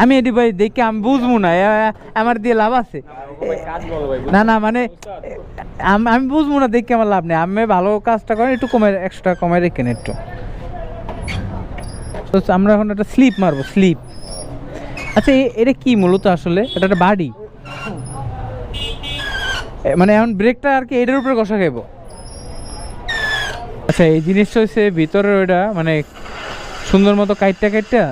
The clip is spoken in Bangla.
আমি এটি ভাই দেখে আমি বুঝব না আমার দিয়ে লাভ আছে। না না মানে আমি বুঝব না, দেখে আমার লাভ নেই। আমি ভালো কাজটা করেন, একটু কমাই একশো টাকা কমাই রেখেন একটু। তো আমরা এখন একটা স্লিপ মারবো স্লিপ আচ্ছা এটা কি মূলত আসলে? এটা একটা বাড়ি? মানে এখন ব্রেকটা আর কি এটার উপরে কষা খাইবো? আচ্ছা এই জিনিসটা হচ্ছে ভিতরে ওইটা মানে সুন্দর মতো কাইটটা কাইটটা?